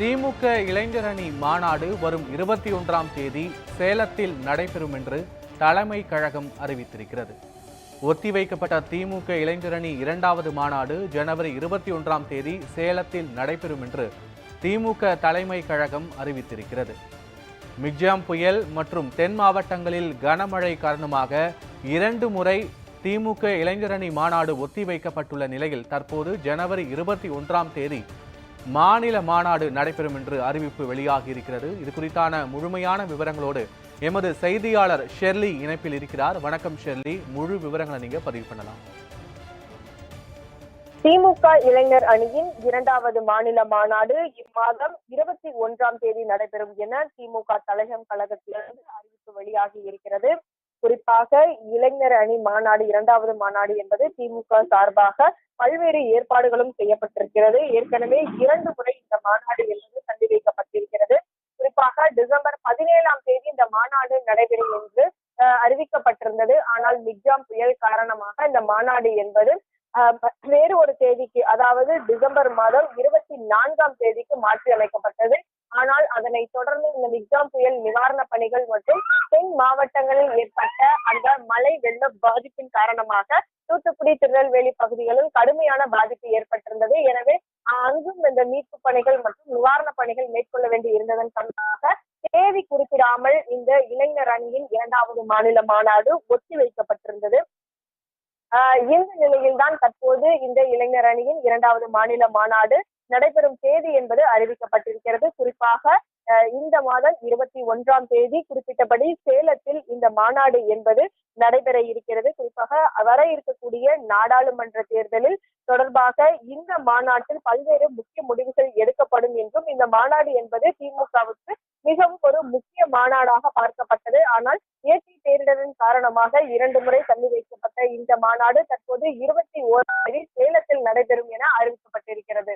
திமுக இளைஞரணி மாநாடு வரும் இருபத்தி ஒன்றாம் தேதி சேலத்தில் நடைபெறும் என்று தலைமை கழகம் அறிவித்திருக்கிறது. ஒத்திவைக்கப்பட்ட திமுக இளைஞரணி இரண்டாவது மாநாடு ஜனவரி இருபத்தி ஒன்றாம் தேதி சேலத்தில் நடைபெறும் என்று திமுக தலைமை கழகம் அறிவித்திருக்கிறது. மிக்ஜாம் புயல் மற்றும் தென் மாவட்டங்களில் கனமழை காரணமாக இரண்டு முறை திமுக இளைஞரணி மாநாடு ஒத்திவைக்கப்பட்டுள்ள நிலையில் தற்போது ஜனவரி இருபத்தி ஒன்றாம் தேதி மாநில மாநாடு நடைபெறும் என்று அறிவிப்பு வெளியாகி இருக்கிறது இது குறித்தான முழுமையான விவரங்களோடு எமது செய்தியாளர் ஷெர்லி இணைப்பில் இருக்கிறார். வணக்கம் ஷெர்லி. முழு விவரங்களை நீங்க பதிவு பண்ணலாம். திமுக இளைஞர் அணியின் இரண்டாவது மாநில மாநாடு இம்மாதம் இருபத்தி ஒன்றாம் தேதி நடைபெறும் என திமுக தலைகம் கழகத்திலிருந்து அறிவிப்பு வெளியாகி இருக்கிறது. குறிப்பாக இளைஞர் அணி மாநாடு இரண்டாவது மாநாடு என்பது திமுக சார்பாக பல்வேறு ஏற்பாடுகளும் செய்யப்பட்டிருக்கிறது. ஏற்கனவே இரண்டு முறை இந்த மாநாடு என்பது சந்தி வைக்கப்பட்டிருக்கிறது குறிப்பாக டிசம்பர் பதினேழாம் தேதி இந்த மாநாடு நடைபெறும் என்று அஹ், அறிவிக்கப்பட்டிருந்தது. ஆனால் மிக்ஜாம் புயல் காரணமாக இந்த மாநாடு என்பது ஆஹ் வேறு ஒரு தேதிக்கு அதாவது டிசம்பர் மாதம் இருபத்தி நான்காம் தேதிக்கு மாற்றி அமைக்கப்பட்டது ஆனால் அதனை தொடர்ந்து இந்த மிக்ஜாம் புயல் நிவாரண பணிகள் மற்றும் தென் மாவட்டங்களில் ஏற்பட்ட அந்த மழை வெள்ள பாதிப்பின் காரணமாக தூத்துக்குடி திருநெல்வேலி பகுதிகளில் கடுமையான பாதிப்பு ஏற்பட்டிருந்தது. எனவே அங்கும் இந்த மீட்பு பணிகள் மற்றும் நிவாரண பணிகள் மேற்கொள்ள வேண்டி இருந்ததன் காரணமாக தேதி குறிப்பிடாமல் இந்த இளைஞர் அணியின் இரண்டாவது மாநில மாநாடு ஒத்தி வைக்கப்பட்டிருந்தது இந்த நிலையில்தான் தற்போது இந்த இளைஞர் அணியின் இரண்டாவது மாநில மாநாடு நடைபெறும் தேதி என்பது அறிவிக்கப்பட்டிருக்கிறது. குறிப்பாக இந்த மாதம் இருபத்தி ஒன்றாம் தேதி குறிப்பிட்டபடி சேலத்தில் இந்த மாநாடு என்பது நடைபெற இருக்கிறது. குறிப்பாக வர இருக்கக்கூடிய நாடாளுமன்ற தேர்தலில் தொடர்பாக இந்த மாநாட்டில் பல்வேறு முக்கிய முடிவுகள் எடுக்கப்படும் என்றும் இந்த மாநாடு என்பது திமுகவுக்கு மிகவும் ஒரு முக்கிய மாநாடாக பார்க்கப்பட்டது. ஆனால் இயற்கை பேரிடரின் காரணமாக இரண்டு முறை தள்ளி வைக்கப்பட்ட மாநாடு தற்போது இருபத்தி ஓராம் தேதி சேலத்தில் நடைபெறும் என அறிவிக்கப்பட்டிருக்கிறது.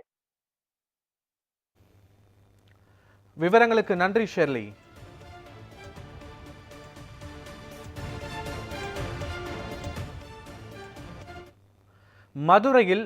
விவரங்களுக்கு நன்றி ஷெர்லி. மதுரையில்